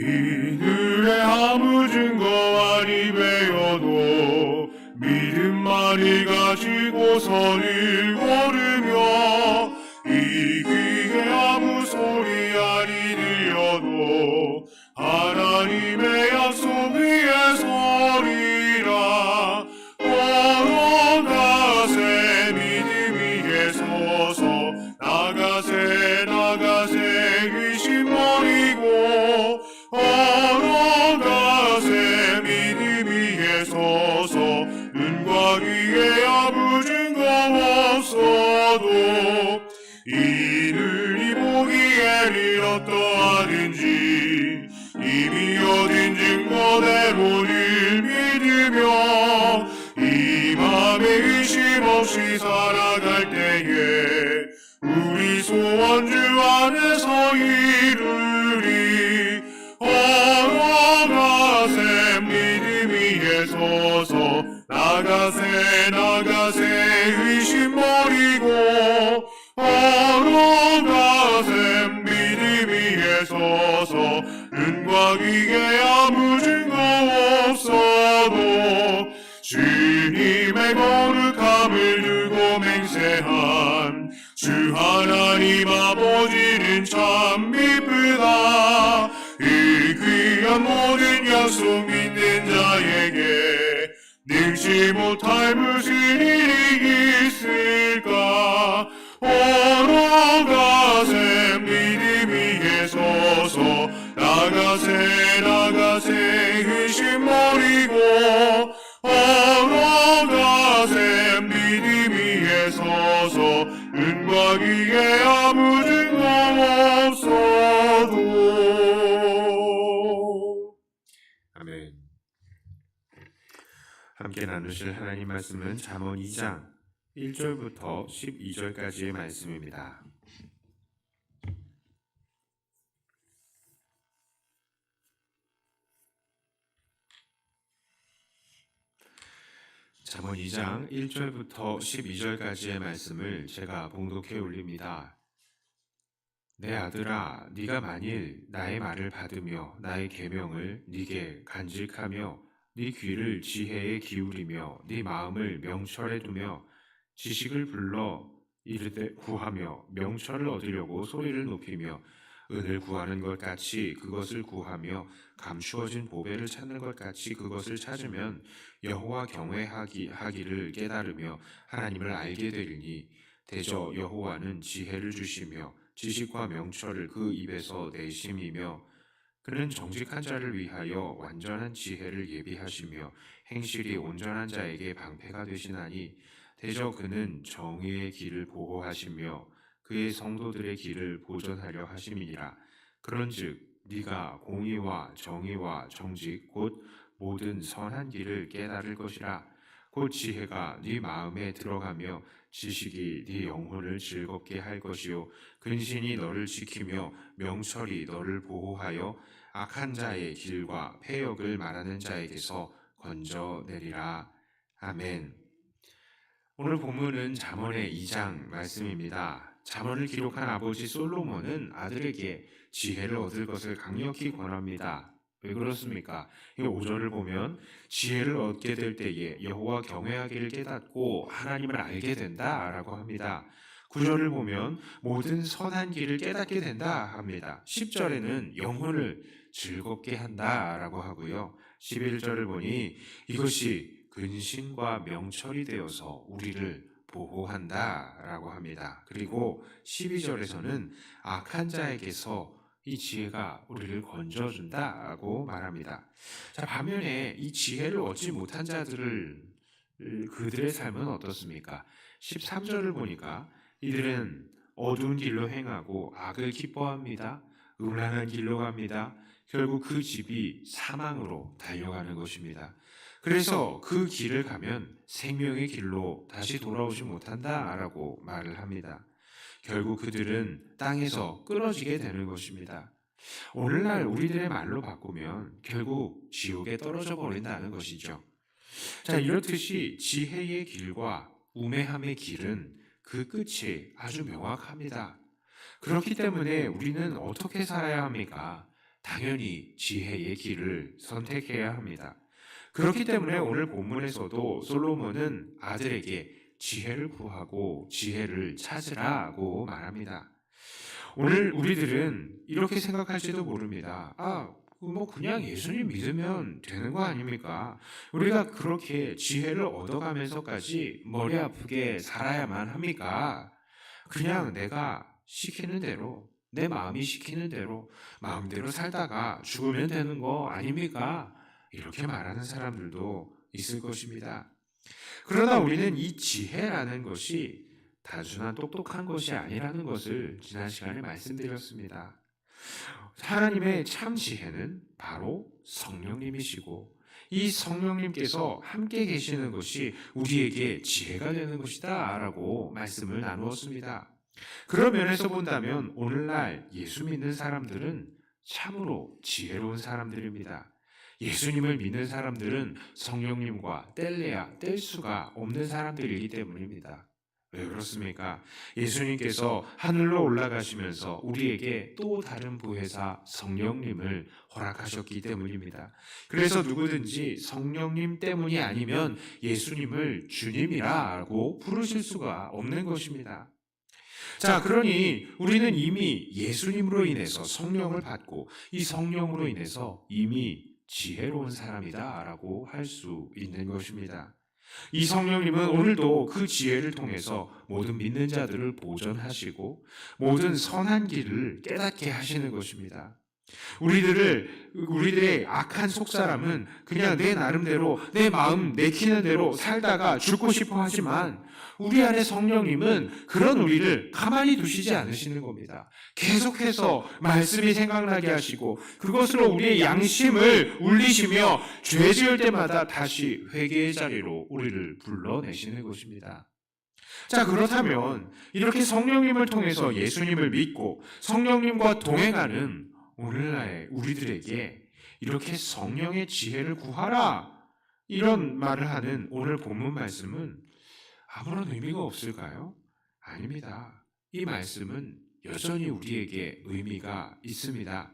이들의 아무 증거 아니 배어도 믿음만이 가지고 선을 걸으며 아무 증거 없어도 이들이 보기에는 어떠하든지 이미 얻은 증거대로 를 믿으며 이 맘에 의심 없이 살아 나가세 나가세 의심 버리고 걸어가세 믿음 위에 서서 눈과 귀에 아무 증거 없어도 주님의 거룩함을 두고 맹세한 주 하나님 아버지는 참 미쁘다. 이 귀한 모든 약속 믿는 자에게 능치 못할 무슨 일이 있을까 나누실 하나님 말씀은 잠언 2장 1절부터 12절까지의 말씀입니다. 잠언 2장 1절부터 12절까지의 말씀을 제가 봉독해 올립니다. 내 아들아, 네가 만일 나의 말을 받으며 나의 계명을 네게 간직하며 네 귀를 지혜에 기울이며 네 마음을 명철에 두며 지식을 불러 이르되 구하며 명철을 얻으려고 소리를 높이며 은을 구하는 것 같이 그것을 구하며 감추어진 보배를 찾는 것 같이 그것을 찾으면 여호와 경외하기 하기를 깨달으며 하나님을 알게 되리니 대저 여호와는 지혜를 주시며 지식과 명철을 그 입에서 내심이며 그는 정직한 자를 위하여 완전한 지혜를 예비하시며 행실이 온전한 자에게 방패가 되시나니 대저 그는 정의의 길을 보호하시며 그의 성도들의 길을 보존하려 하심이니라. 그런즉 네가 공의와 정의와 정직 곧 모든 선한 길을 깨달을 것이라. 곧 지혜가 네 마음에 들어가며 지식이 네 영혼을 즐겁게 할 것이요. 근신이 너를 지키며 명철이 너를 보호하여 악한 자의 길과 폐역을 말하는 자에게서 건져내리라 아멘. 오늘 본문은 잠언의 2장 말씀입니다. 잠언을 기록한 아버지 솔로몬은 아들에게 지혜를 얻을 것을 강력히 권합니다. 왜 그렇습니까? 이 5절을 보면 지혜를 얻게 될 때에 여호와 경외하기를 깨닫고 하나님을 알게 된다라고 합니다. 9절을 보면 모든 선한 길을 깨닫게 된다 합니다. 10절에는 영혼을 즐겁게 한다라고 하고요. 11절을 보니 이것이 근신과 명철이 되어서 우리를 보호한다라고 합니다. 그리고 12절에서는 악한 자에게서 이 지혜가 우리를 건져준다고 말합니다. 자, 반면에 이 지혜를 얻지 못한 자들을 그들의 삶은 어떻습니까? 13절을 보니까 이들은 어두운 길로 행하고 악을 기뻐합니다. 음란한 길로 갑니다. 결국 그 집이 사망으로 달려가는 것입니다. 그래서 그 길을 가면 생명의 길로 다시 돌아오지 못한다 라고 말을 합니다. 결국 그들은 땅에서 끊어지게 되는 것입니다. 오늘날 우리들의 말로 바꾸면 결국 지옥에 떨어져 버린다는 것이죠. 자, 이렇듯이 지혜의 길과 우매함의 길은 그 끝이 아주 명확합니다. 그렇기 때문에 우리는 어떻게 살아야 합니까? 당연히 지혜의 길을 선택해야 합니다. 그렇기 때문에 오늘 본문에서도 솔로몬은 아들에게 지혜를 구하고 지혜를 찾으라고 말합니다. 오늘 우리들은 이렇게 생각할지도 모릅니다. 아, 뭐 그냥 예수님 믿으면 되는 거 아닙니까? 우리가 그렇게 지혜를 얻어가면서까지 머리 아프게 살아야만 합니까? 그냥 내가 시키는 대로 내 마음이 시키는 대로 마음대로 살다가 죽으면 되는 거 아닙니까? 이렇게 말하는 사람들도 있을 것입니다. 그러나 우리는 이 지혜라는 것이 단순한 똑똑한 것이 아니라는 것을 지난 시간에 말씀드렸습니다. 하나님의 참 지혜는 바로 성령님이시고 이 성령님께서 함께 계시는 것이 우리에게 지혜가 되는 것이다 라고 말씀을 나누었습니다. 그런 면에서 본다면 오늘날 예수 믿는 사람들은 참으로 지혜로운 사람들입니다. 예수님을 믿는 사람들은 성령님과 뗄래야 뗄 수가 없는 사람들이기 때문입니다. 왜 그렇습니까? 예수님께서 하늘로 올라가시면서 우리에게 또 다른 부회사 성령님을 허락하셨기 때문입니다. 그래서 누구든지 성령님 때문이 아니면 예수님을 주님이라고 부르실 수가 없는 것입니다. 자, 그러니 우리는 이미 예수님으로 인해서 성령을 받고 이 성령으로 인해서 이미 지혜로운 사람이다라고 할 수 있는 것입니다. 이 성령님은 오늘도 그 지혜를 통해서 모든 믿는 자들을 보존하시고 모든 선한 길을 깨닫게 하시는 것입니다. 우리들을 우리들의 악한 속사람은 그냥 내 나름대로 내 마음 내키는 대로 살다가 죽고 싶어 하지만 우리 안에 성령님은 그런 우리를 가만히 두시지 않으시는 겁니다. 계속해서 말씀이 생각나게 하시고 그것으로 우리의 양심을 울리시며 죄 지을 때마다 다시 회개의 자리로 우리를 불러내시는 것입니다. 자, 그렇다면 이렇게 성령님을 통해서 예수님을 믿고 성령님과 동행하는 오늘날의 우리들에게 이렇게 성령의 지혜를 구하라 이런 말을 하는 오늘 본문 말씀은 아무런 의미가 없을까요? 아닙니다. 이 말씀은 여전히 우리에게 의미가 있습니다.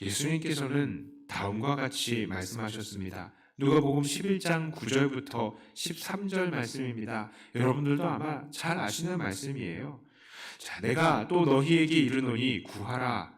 예수님께서는 다음과 같이 말씀하셨습니다. 누가복음 11장 9절부터 13절 말씀입니다. 여러분들도 아마 잘 아시는 말씀이에요. 자, 내가 또 너희에게 이르노니 구하라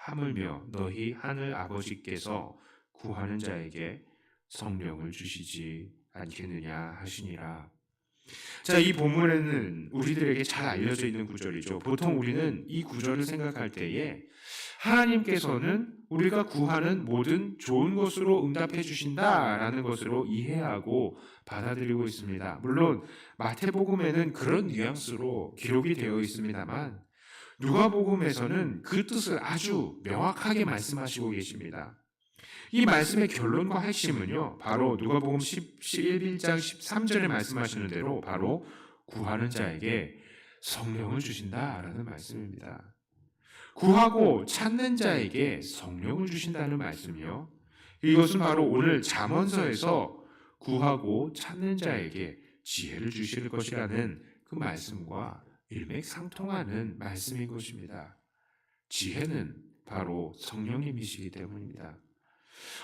하물며 너희 하늘 아버지께서 구하는 자에게 성령을 주시지 않겠느냐 하시니라. 자, 이 본문에는 우리들에게 잘 알려져 있는 구절이죠. 보통 우리는 이 구절을 생각할 때에 하나님께서는 우리가 구하는 모든 좋은 것으로 응답해 주신다라는 것으로 이해하고 받아들이고 있습니다. 물론 마태복음에는 그런 뉘앙스로 기록이 되어 있습니다만 누가복음에서는 그 뜻을 아주 명확하게 말씀하시고 계십니다. 이 말씀의 결론과 핵심은요. 바로 누가복음 10, 11장 13절에 말씀하시는 대로 바로 구하는 자에게 성령을 주신다라는 말씀입니다. 구하고 찾는 자에게 성령을 주신다는 말씀이요. 이것은 바로 오늘 잠언서에서 구하고 찾는 자에게 지혜를 주실 것이라는 그 말씀과 일맥상통하는 말씀인 것입니다. 지혜는 바로 성령님이시기 때문입니다.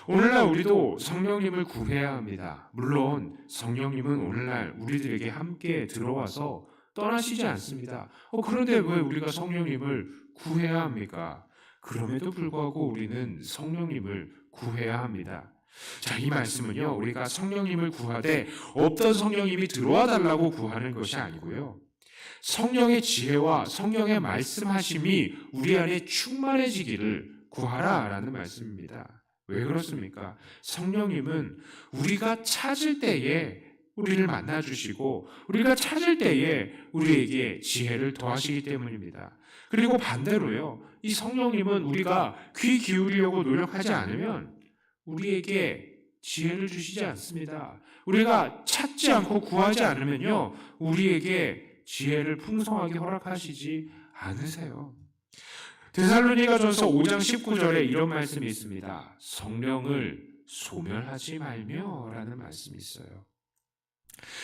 오늘날 우리도 성령님을 구해야 합니다. 물론 성령님은 오늘날 우리들에게 함께 들어와서 떠나시지 않습니다. 어, 그런데 왜 우리가 성령님을 구해야 합니까? 그럼에도 불구하고 우리는 성령님을 구해야 합니다. 자, 이 말씀은요, 우리가 성령님을 구하되 없던 성령님이 들어와 달라고 구하는 것이 아니고요. 성령의 지혜와 성령의 말씀하심이 우리 안에 충만해지기를 구하라라는 말씀입니다. 왜 그렇습니까? 성령님은 우리가 찾을 때에 우리를 만나 주시고 우리가 찾을 때에 우리에게 지혜를 더하시기 때문입니다. 그리고 반대로요. 이 성령님은 우리가 귀 기울이려고 노력하지 않으면 우리에게 지혜를 주시지 않습니다. 우리가 찾지 않고 구하지 않으면요. 우리에게 지혜를 풍성하게 허락하시지 않으세요. 데살로니가 전서 5장 19절에 이런 말씀이 있습니다. 성령을 소멸하지 말며 라는 말씀이 있어요.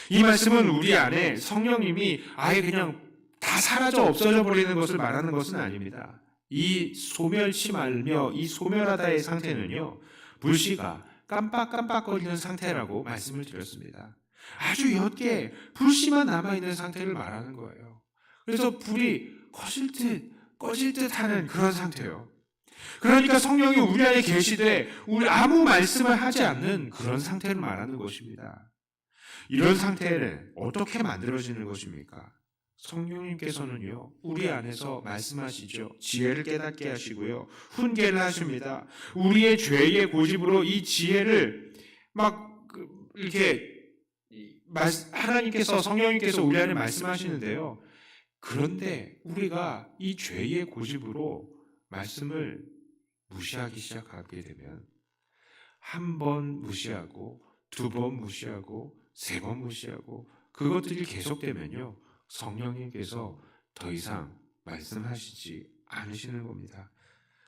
이 말씀은 우리 안에 성령님이 아예 그냥 다 사라져 없어져 버리는 것을 말하는 것은 아닙니다. 이 소멸치 말며 이 소멸하다의 상태는요. 불씨가 깜빡깜빡거리는 상태라고 말씀을 드렸습니다. 아주 옅게 불씨만 남아있는 상태를 말하는 거예요. 그래서 불이 꺼질 듯 꺼질 듯 하는 그런 상태예요. 그러니까 성령이 우리 안에 계시되 우리 아무 말씀을 하지 않는 그런 상태를 말하는 것입니다. 이런 상태는 어떻게 만들어지는 것입니까? 성령님께서는요, 우리 안에서 말씀하시죠. 지혜를 깨닫게 하시고요. 훈계를 하십니다. 우리의 죄의 고집으로 이 지혜를 막 그, 이렇게 하나님께서 성령님께서 우리 안에 말씀하시는데요. 그런데 우리가 이 죄의 고집으로 말씀을 무시하기 시작하게 되면 한 번 무시하고 두 번 무시하고 세 번 무시하고 그것들이 계속되면요. 성령님께서 더 이상 말씀하시지 않으시는 겁니다.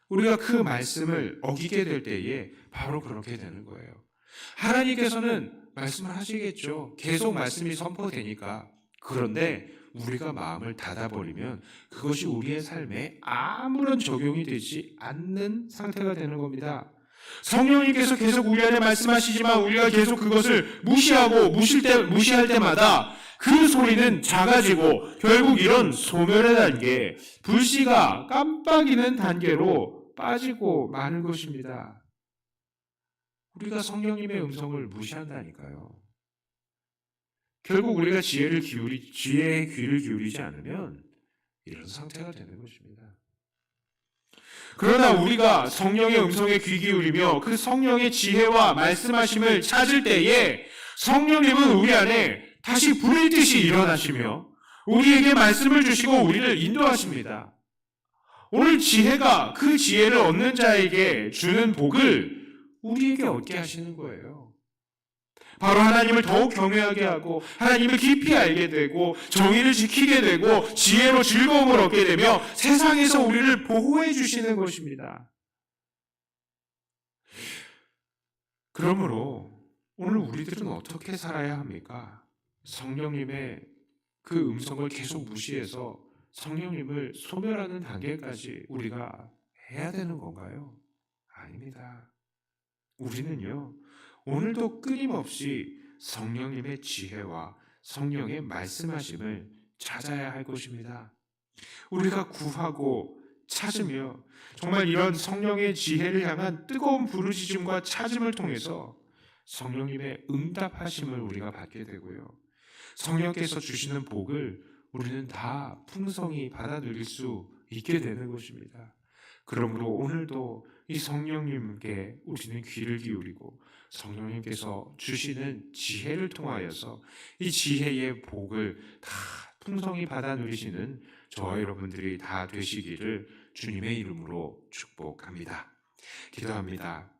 우리가 그 말씀을 어기게 될 때에 바로 그렇게 되는 거예요. 하나님께서는 말씀을 하시겠죠. 계속 말씀이 선포되니까. 그런데 우리가 마음을 닫아버리면 그것이 우리의 삶에 아무런 적용이 되지 않는 상태가 되는 겁니다. 성령님께서 계속 우리 안에 말씀하시지만 우리가 계속 그것을 무시하고 무실 때, 무시할 때마다 그 소리는 작아지고 결국 이런 소멸의 단계, 불씨가 깜빡이는 단계로 빠지고 마는 것입니다. 우리가 성령님의 음성을 무시한다니까요. 결국 우리가 지혜를 기울이, 지혜의 귀를 기울이지 않으면 이런 상태가 되는 것입니다. 그러나 우리가 성령의 음성에 귀 기울이며 그 성령의 지혜와 말씀하심을 찾을 때에 성령님은 우리 안에 다시 불의 뜻이 일어나시며 우리에게 말씀을 주시고 우리를 인도하십니다. 오늘 지혜가 그 지혜를 얻는 자에게 주는 복을 우리에게 얻게 하시는 거예요. 바로 하나님을 더욱 경외하게 하고 하나님을 깊이 알게 되고 정의를 지키게 되고 지혜로 즐거움을 얻게 되며 세상에서 우리를 보호해 주시는 것입니다. 그러므로 오늘 우리들은 어떻게 살아야 합니까? 성령님의 그 음성을 계속 무시해서 성령님을 소멸하는 단계까지 우리가 해야 되는 건가요? 아닙니다. 우리는요, 오늘도 끊임없이 성령님의 지혜와 성령의 말씀하심을 찾아야 할 것입니다. 우리가 구하고 찾으며 정말 이런 성령의 지혜를 향한 뜨거운 부르짖음과 찾음을 통해서 성령님의 응답하심을 우리가 받게 되고요. 성령께서 주시는 복을 우리는 다 풍성히 받아 누릴 수 있게 되는 것입니다. 그러므로 오늘도 이 성령님께 우리는 귀를 기울이고 성령님께서 주시는 지혜를 통하여서 이 지혜의 복을 다 풍성히 받아 누리시는 저와 여러분들이 다 되시기를 주님의 이름으로 축복합니다. 기도합니다.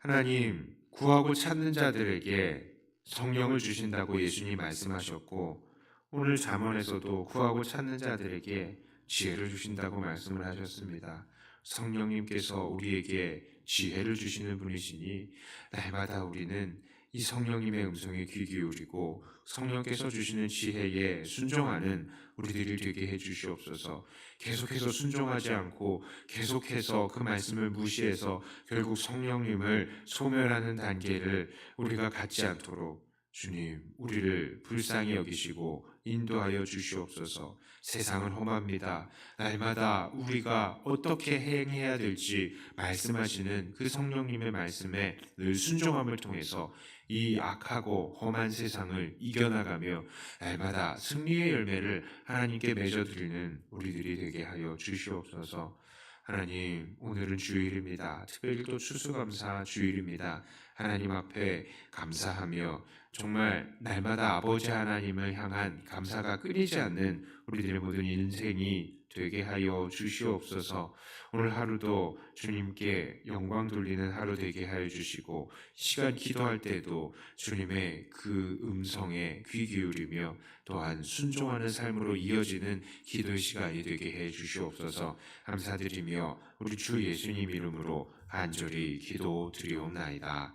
하나님, 구하고 찾는 자들에게 성령을 주신다고 예수님 말씀하셨고, 오늘 잠언에서도 구하고 찾는 자들에게 지혜를 주신다고 말씀을 하셨습니다. 성령님께서 우리에게 지혜를 주시는 분이시니 날마다 우리는 이 성령님의 음성에 귀 기울이고 성령께서 주시는 지혜에 순종하는 우리들이 되게 해 주시옵소서. 계속해서 순종하지 않고 계속해서 그 말씀을 무시해서 결국 성령님을 소멸하는 단계를 우리가 갖지 않도록 주님, 우리를 불쌍히 여기시고 인도하여 주시옵소서. 세상은 험합니다. 날마다 우리가 어떻게 행해야 될지 말씀하시는 그 성령님의 말씀에 늘 순종함을 통해서 이 악하고 험한 세상을 이겨나가며 날마다 승리의 열매를 하나님께 맺어드리는 우리들이 되게 하여 주시옵소서. 하나님, 오늘은 주일입니다. 특별히 또 추수감사 주일입니다. 하나님 앞에 감사하며 정말 날마다 아버지 하나님을 향한 감사가 끊이지 않는 우리들의 모든 인생이 되게 하여 주시옵소서. 오늘 하루도 주님께 영광 돌리는 하루 되게 하여 주시고 시간 기도할 때도 주님의 그 음성에 귀 기울이며 또한 순종하는 삶으로 이어지는 기도의 시간이 되게 해 주시옵소서. 감사드리며 우리 주 예수님 이름으로 간절히 기도 드리옵나이다.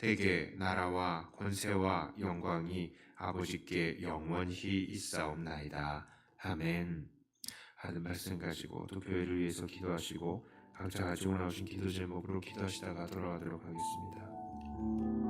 대개 나라와 권세와 영광이 아버지께 영원히 있사옵나이다. 아멘. 하는 말씀 가지고 또 교회를 위해서 기도하시고 각자 가지고 나오신 기도 제목으로 기도하시다가 돌아가도록 하겠습니다.